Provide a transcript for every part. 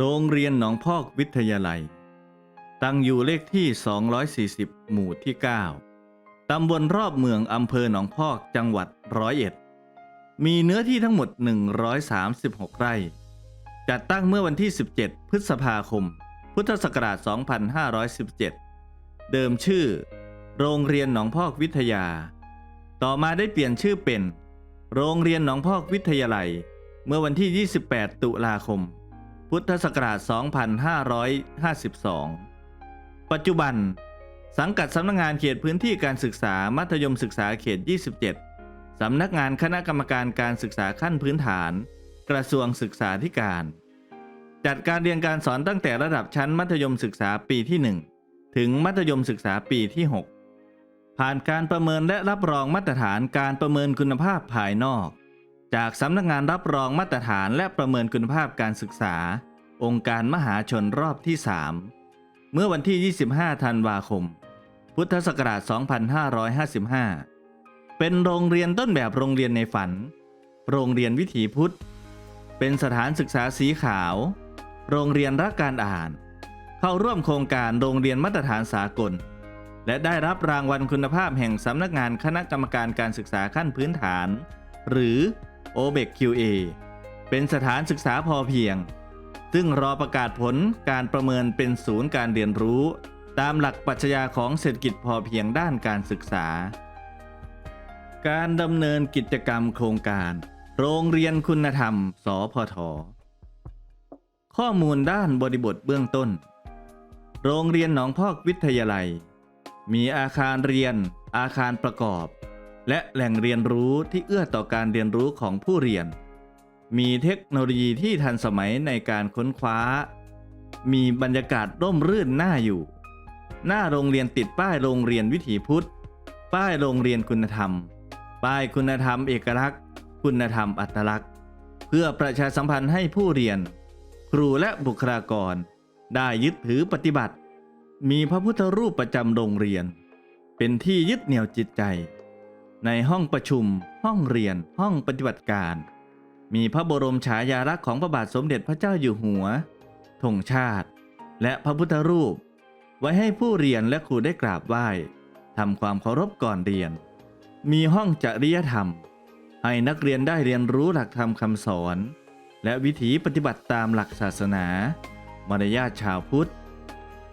โรงเรียนหนองพอกวิทยาลัย ตั้งอยู่เลขที่ 240 หมู่ที่ 9 ตำบลรอบเมืองอำเภอหนองพอกจังหวัดร้อยเอ็ด มีเนื้อที่ทั้งหมด 136 ไร่ จัดตั้งเมื่อวันที่ 17 พฤษภาคม พุทธศักราช 2517 เดิมชื่อ โรงเรียนหนองพอกวิทยา ต่อมาได้เปลี่ยนชื่อเป็น โรงเรียนหนองพอกวิทยาลัย เมื่อวันที่ 28 ตุลาคม พุทธศักราช 2552 ปัจจุบัน สังกัดสำนักงานเขตพื้นที่การศึกษามัธยมศึกษาเขต 27 สำนักงานคณะกรรมการการศึกษาขั้นพื้นฐาน กระทรวงศึกษาธิการ จัดการเรียนการสอนตั้งแต่ระดับชั้นมัธยมศึกษาปีที่ 1 ถึงมัธยมศึกษาปีที่ 6 ผ่านการประเมินและรับรองมาตรฐานการประเมินคุณภาพภายนอก จากสำนักงานรับรองมาตรฐานและประเมินคุณภาพการศึกษา องค์การมหาชนรอบที่ 3 เมื่อวันที่ 25 ธันวาคม พุทธศักราช 2555 เป็นโรงเรียนต้นแบบโรงเรียนในฝัน โรงเรียนวิถีพุทธ เป็นสถานศึกษาสีขาว โรงเรียนรักการอ่าน เข้าร่วมโครงการโรงเรียนมาตรฐานสากล และได้รับรางวัลคุณภาพแห่งสำนักงานคณะกรรมการการศึกษาขั้นพื้นฐาน หรือ o b e c QA เป็นสถานศึกษาพอเพียง ซึ่งรอประกาศผลการประเมินเป็นศูนย์การเรียนรู้ ตามหลักปรัชญาของเศรษฐกิจพอเพียงด้านการศึกษา การดำเนินกิจกรรมโครงการ โรงเรียนคุณธรรม สพท ข้อมูลด้านบริบทเบื้องต้น โรงเรียนหนองพอกวิทยาลัย มีอาคารเรียน อาคารประกอบ และแหล่งเรียนรู้ที่เอื้อต่อการเรียนรู้ของผู้เรียน มีเทคโนโลยีที่ทันสมัยในการค้นคว้า มีบรรยากาศร่มรื่นน่าอยู่ หน้าโรงเรียนติดป้ายโรงเรียนวิถีพุทธ ป้ายโรงเรียนคุณธรรม ป้ายคุณธรรมเอกลักษณ์ คุณธรรมอัตลักษณ์ เพื่อประชาสัมพันธ์ให้ผู้เรียน ครูและบุคลากร ได้ยึดถือปฏิบัติ มีพระพุทธรูปประจำโรงเรียน เป็นที่ยึดเหนี่ยวจิตใจ ในห้องประชุม ห้องเรียน ห้องปฏิบัติการ มีพระบรมฉายาลักษณ์ของพระบาทสมเด็จพระเจ้าอยู่หัวธงชาติ และพระพุทธรูป ไว้ให้ผู้เรียนและครูได้กราบไหว้ทำความเคารพก่อนเรียน มีห้องจริยธรรม ให้นักเรียนได้เรียนรู้หลักธรรมคำสอน และวิถีปฏิบัติตามหลักศาสนา มารยาทชาวพุทธ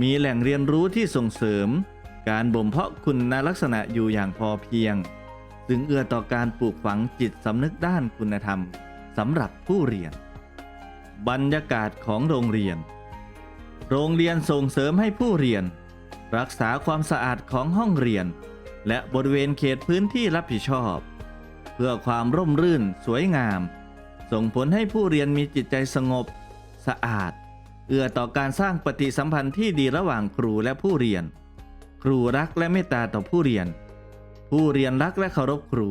มีแหล่งเรียนรู้ที่ส่งเสริม การบ่มเพาะคุณลักษณะอยู่อย่างพอเพียง ซึ่งเอื้อต่อการปลูกฝังจิตสำนึกด้านคุณธรรมสำหรับผู้เรียน บรรยากาศของโรงเรียน โรงเรียนส่งเสริมให้ผู้เรียน รักษาความสะอาดของห้องเรียน และบริเวณเขตพื้นที่รับผิดชอบ เพื่อความร่มรื่นสวยงาม ส่งผลให้ผู้เรียนมีจิตใจสงบ สะอาด เอื้อต่อการสร้างปฏิสัมพันธ์ที่ดีระหว่างครูและผู้เรียน ครูรักและเมตตาต่อผู้เรียน ผู้เรียนรักและเคารพครู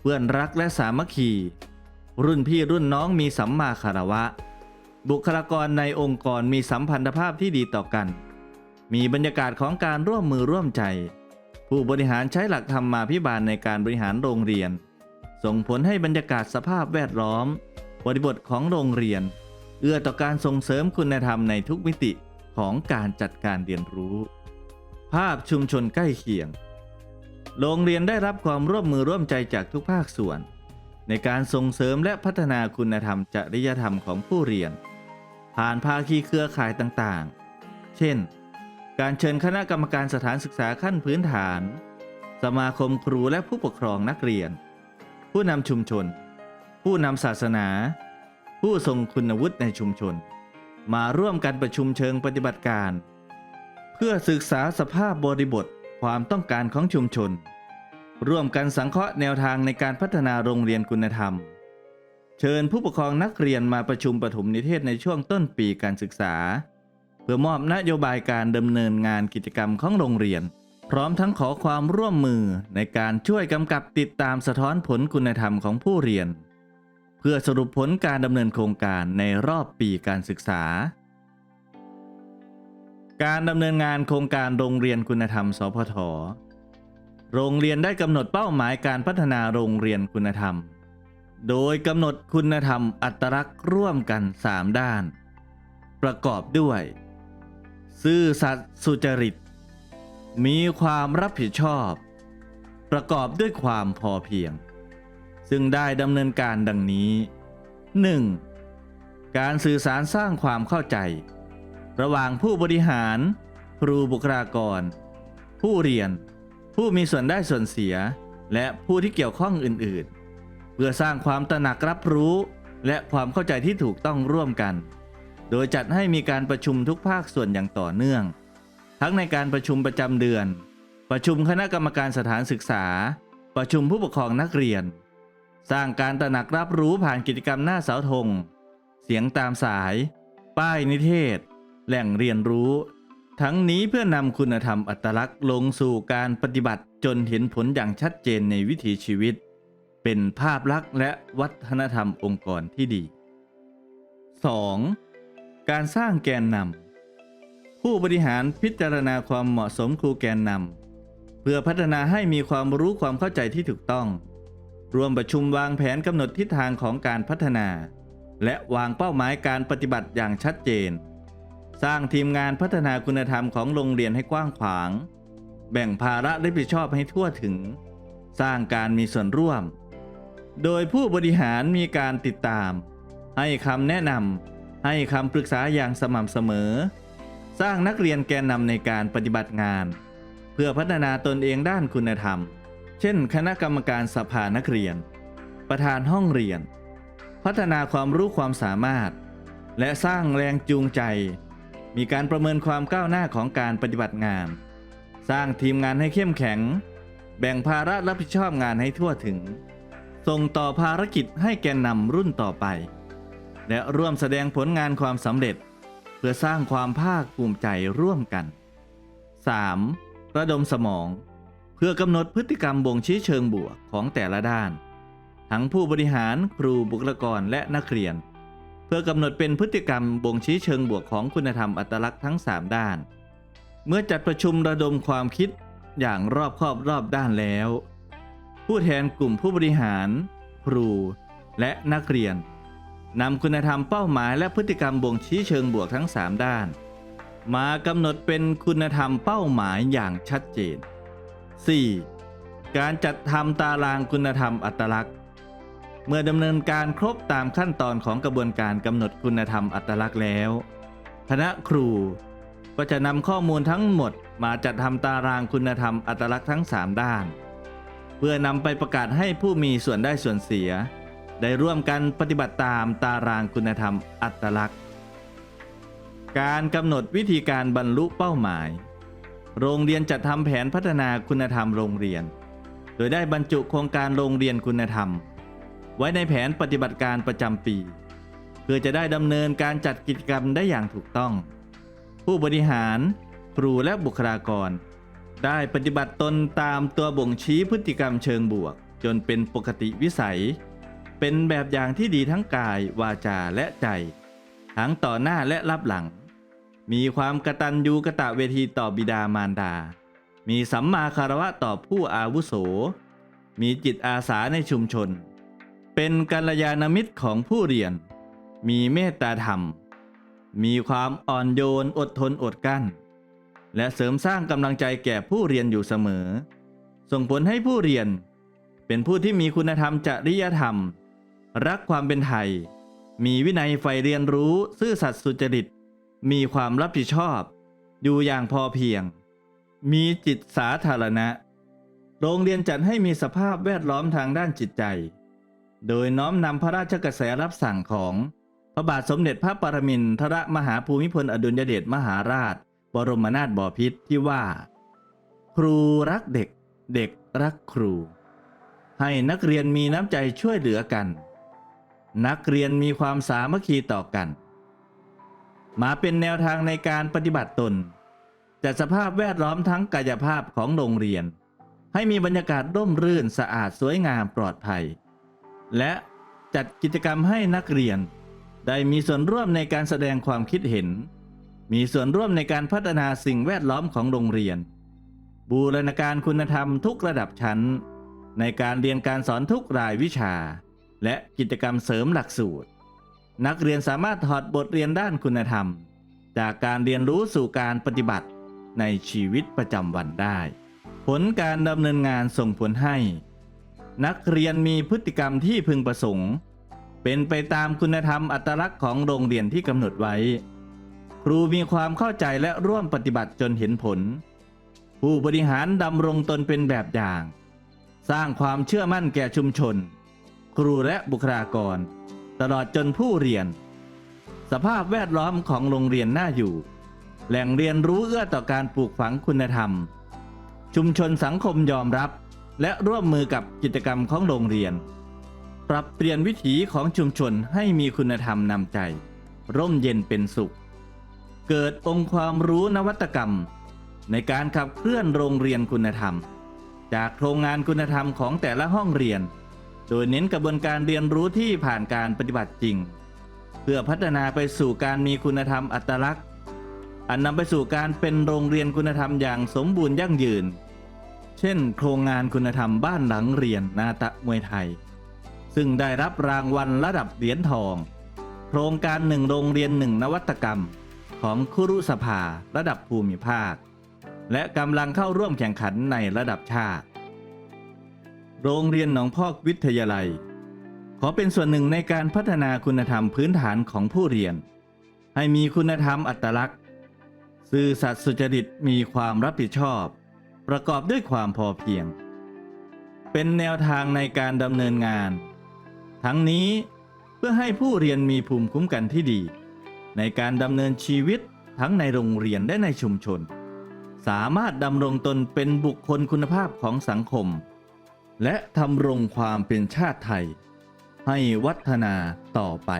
เพื่อนรักและสามัคคี รุ่นพี่รุ่นน้องมีสัมมาคารวะ บุคลากรในองค์กรมีสัมพันธภาพที่ดีต่อกัน มีบรรยากาศของการร่วมมือร่วมใจ ผู้บริหารใช้หลักธรรมมาภิบาลในการบริหารโรงเรียน ส่งผลให้บรรยากาศสภาพแวดล้อม บริบทของโรงเรียน เอื้อต่อการส่งเสริมคุณธรรมในทุกมิติของการจัดการเรียนรู้ ภาพชุมชนใกล้เคียง โรงเรียนได้รับความร่วมมือร่วมใจจากทุกภาคส่วน ในการส่งเสริมและพัฒนาคุณธรรมจริยธรรมของผู้เรียน ผ่านภาคีเครือข่ายต่างๆ เช่น การเชิญคณะกรรมการสถานศึกษาขั้นพื้นฐาน สมาคมครูและผู้ปกครองนักเรียน ผู้นำชุมชน ผู้นำศาสนา ผู้ทรงคุณวุฒิในชุมชน มาร่วมกันประชุมเชิงปฏิบัติการ เพื่อศึกษาสภาพบริบท ความต้องการของชุมชน ร่วมกันสังเคราะห์แนวทางในการพัฒนาโรงเรียนคุณธรรม เชิญผู้ปกครองนักเรียนมาประชุมปฐมนิเทศในช่วงต้นปีการศึกษา เพื่อมอบนโยบายการดำเนินงานกิจกรรมของโรงเรียน พร้อมทั้งขอความร่วมมือในการช่วยกำกับติดตามสะท้อนผลคุณธรรมของผู้เรียน เพื่อสรุปผลการดำเนินโครงการในรอบปีการศึกษา การดำเนินงานโครงการโรงเรียนคุณธรรม สพท โรงเรียนได้กำหนดเป้าหมายการพัฒนาโรงเรียนคุณธรรม โดยกำหนดคุณธรรมอัตลักษณ์ร่วมกัน 3 ด้าน ประกอบด้วย ซื่อสัตย์สุจริต มีความรับผิดชอบ ประกอบด้วยความพอเพียง ซึ่งได้ดำเนินการดังนี้ 1. การสื่อสารสร้างความเข้าใจ ระหว่างผู้บริหาร ครูบุคลากร ผู้เรียน ผู้มีส่วนได้ส่วนเสีย และผู้ที่เกี่ยวข้องอื่นๆ เพื่อสร้างความตระหนักรับรู้ และความเข้าใจที่ถูกต้องร่วมกัน โดยจัดให้มีการประชุมทุกภาคส่วนอย่างต่อเนื่อง ทั้งในการประชุมประจำเดือน ประชุมคณะกรรมการสถานศึกษา ประชุมผู้ปกครองนักเรียน สร้างการตระหนักรับรู้ผ่านกิจกรรมหน้าเสาธงเสียงตามสาย ป้ายนิเทศ แหล่งเรียนรู้ ทั้งนี้เพื่อนำคุณธรรมอัตลักษณ์ลงสู่การปฏิบัติจนเห็นผลอย่างชัดเจนในวิถีชีวิต เป็นภาพลักษณ์และวัฒนธรรมองค์กรที่ดี 2. การสร้างแกนนำผู้บริหารพิจารณาความเหมาะสมครูแกนนำเพื่อพัฒนาให้มีความรู้ความเข้าใจที่ถูกต้อง รวมประชุมวางแผนกำหนดทิศทางของการพัฒนา และวางเป้าหมายการปฏิบัติอย่างชัดเจน สร้างทีมงานพัฒนาคุณธรรมของโรงเรียนให้กว้างขวาง แบ่งภาระรับผิดชอบให้ทั่วถึง สร้างการมีส่วนร่วม โดยผู้บริหารมีการติดตาม ให้คำแนะนำให้คำปรึกษาอย่างสม่ำเสมอ สร้างนักเรียนแกนนำในการปฏิบัติงาน เพื่อพัฒนาตนเองด้านคุณธรรม เช่น คณะกรรมการสภานักเรียน ประธานห้องเรียน พัฒนาความรู้ความสามารถ และสร้างแรงจูงใจ มีการประเมินความก้าวหน้าของการปฏิบัติงาน สร้างทีมงานให้เข้มแข็ง แบ่งภาระรับผิดชอบงานให้ทั่วถึง ส่งต่อภารกิจให้แกนนำรุ่นต่อไป และร่วมแสดงผลงานความสำเร็จ เพื่อสร้างความภาคภูมิใจร่วมกัน 3. ระดมสมอง เพื่อกำหนดพฤติกรรมบ่งชี้เชิงบวกของแต่ละด้าน ทั้งผู้บริหารครูบุคลากรและนักเรียน พื่อกำหนดเป็นพฤติกรรมบ่งชี้เชิงบวกของคุณธรรมอัตลักษณ์ทั้ง 3 ด้าน เมื่อจัดประชุมระดมความคิดอย่างรอบคอบรอบด้านแล้ว ผู้แทนกลุ่มผู้บริหาร ครู และนักเรียนนำคุณธรรมเป้าหมายและพฤติกรรมบ่งชี้เชิงบวกทั้ง 3 ด้าน มากำหนดเป็นคุณธรรมเป้าหมายอย่างชัดเจน 4. การจัดทำตารางคุณธรรมอัตลักษณ์ เมื่อดำเนินการครบตามขั้นตอนของกระบวนการกำหนดคุณธรรมอัตลักษณ์แล้ว คณะครูก็จะนำข้อมูลทั้งหมดมาจัดทำตารางคุณธรรมอัตลักษณ์ทั้ง 3 ด้าน เพื่อนำไปประกาศให้ผู้มีส่วนได้ส่วนเสีย ได้ร่วมกันปฏิบัติตามตารางคุณธรรมอัตลักษณ์ การกำหนดวิธีการบรรลุเป้าหมาย โรงเรียนจัดทำแผนพัฒนาคุณธรรมโรงเรียน โดยได้บรรจุโครงการโรงเรียนคุณธรรม ไว้ในแผนปฏิบัติการประจำปี เพื่อจะได้ดำเนินการจัดกิจกรรมได้อย่างถูกต้อง ผู้บริหาร ครูและบุคลากร ได้ปฏิบัติตนตามตัวบ่งชี้พฤติกรรมเชิงบวก จนเป็นปกติวิสัย เป็นแบบอย่างที่ดีทั้งกาย วาจาและใจ ทั้งต่อหน้าและรับหลัง มีความกระตัญญูกระตะเวทีต่อบิดามารดา มีสัมมาคารวะต่อผู้อาวุโส มีจิตอาสาในชุมชน เป็นกัลยาณมิตรของผู้เรียน มีเมตตาธรรม มีความอ่อนโยนอดทนอดกลั้น และเสริมสร้างกำลังใจแก่ผู้เรียนอยู่เสมอ ส่งผลให้ผู้เรียน เป็นผู้ที่มีคุณธรรมจริยธรรม รักความเป็นไทย มีวินัยใฝ่เรียนรู้ซื่อสัตย์สุจริต มีความรับผิดชอบ อยู่อย่างพอเพียง มีจิตสาธารณะ โรงเรียนจัดให้มีสภาพแวดล้อมทางด้านจิตใจ โดยน้อมนำพระราชกระแสรับสั่งของพระบาทสมเด็จพระปรมินทรมหาภูมิพลอดุลยเดชมหาราช บรมนาถบพิตรที่ว่า ครูรักเด็ก เด็กรักครู ให้นักเรียนมีน้ำใจช่วยเหลือกัน นักเรียนมีความสามัคคีต่อกัน มาเป็นแนวทางในการปฏิบัติตนจัดสภาพแวดล้อมทั้งกายภาพของโรงเรียน ให้มีบรรยากาศร่มรื่นสะอาดสวยงามปลอดภัย และจัดกิจกรรมให้นักเรียน ได้มีส่วนร่วมในการแสดงความคิดเห็น มีส่วนร่วมในการพัฒนาสิ่งแวดล้อมของโรงเรียน บูรณาการคุณธรรมทุกระดับชั้น ในการเรียนการสอนทุกรายวิชา และกิจกรรมเสริมหลักสูตร นักเรียนสามารถถอดบทเรียนด้านคุณธรรม จากการเรียนรู้สู่การปฏิบัติในชีวิตประจำวันได้ ผลการดำเนินงานส่งผลให้ นักเรียนมีพฤติกรรมที่พึงประสงค์ เป็นไปตามคุณธรรมอัตลักษณ์ของโรงเรียนที่กำหนดไว้ ครูมีความเข้าใจและร่วมปฏิบัติจนเห็นผล ผู้บริหารดำรงตนเป็นแบบอย่าง สร้างความเชื่อมั่นแก่ชุมชน ครูและบุคลากร ตลอดจนผู้เรียน สภาพแวดล้อมของโรงเรียนน่าอยู่ แหล่งเรียนรู้เอื้อต่อการปลูกฝังคุณธรรม ชุมชนสังคมยอมรับ และร่วมมือกับกิจกรรมของโรงเรียน ปรับเปลี่ยนวิถีของชุมชนให้มีคุณธรรมนำใจ ร่มเย็นเป็นสุข เกิดองค์ความรู้นวัตกรรม ในการขับเคลื่อนโรงเรียนคุณธรรม จากโครงงานคุณธรรมของแต่ละห้องเรียน โดยเน้นกระบวนการเรียนรู้ที่ผ่านการปฏิบัติจริง เพื่อพัฒนาไปสู่การมีคุณธรรมอัตลักษณ์ อันนำไปสู่การเป็นโรงเรียนคุณธรรมอย่างสมบูรณ์ยั่งยืน เช่น โครงงานคุณธรรมบ้านหลังเรียนนาตะมวยไทย ซึ่งได้รับรางวัลระดับเหรียญทอง โครงการหนึ่งโรงเรียนหนึ่งนวัตกรรม ของคุรุสภาระดับภูมิภาค และกำลังเข้าร่วมแข่งขันในระดับชาติ โรงเรียนหนองพอกวิทยาลัย ขอเป็นส่วนหนึ่งในการพัฒนาคุณธรรมพื้นฐานของผู้เรียน ให้มีคุณธรรมอัตลักษณ์ซื่อสัตย์สุจริตมีความรับผิดชอบ ประกอบด้วยความพอเพียง เป็นแนวทางในการดำเนินงาน ทั้งนี้เพื่อให้ผู้เรียนมีภูมิคุ้มกันที่ดี ในการดำเนินชีวิตทั้งในโรงเรียนและในชุมชน สามารถดำรงตนเป็นบุคคลคุณภาพของสังคม และทำรงความเป็นชาติไทย ให้วัฒนาต่อไป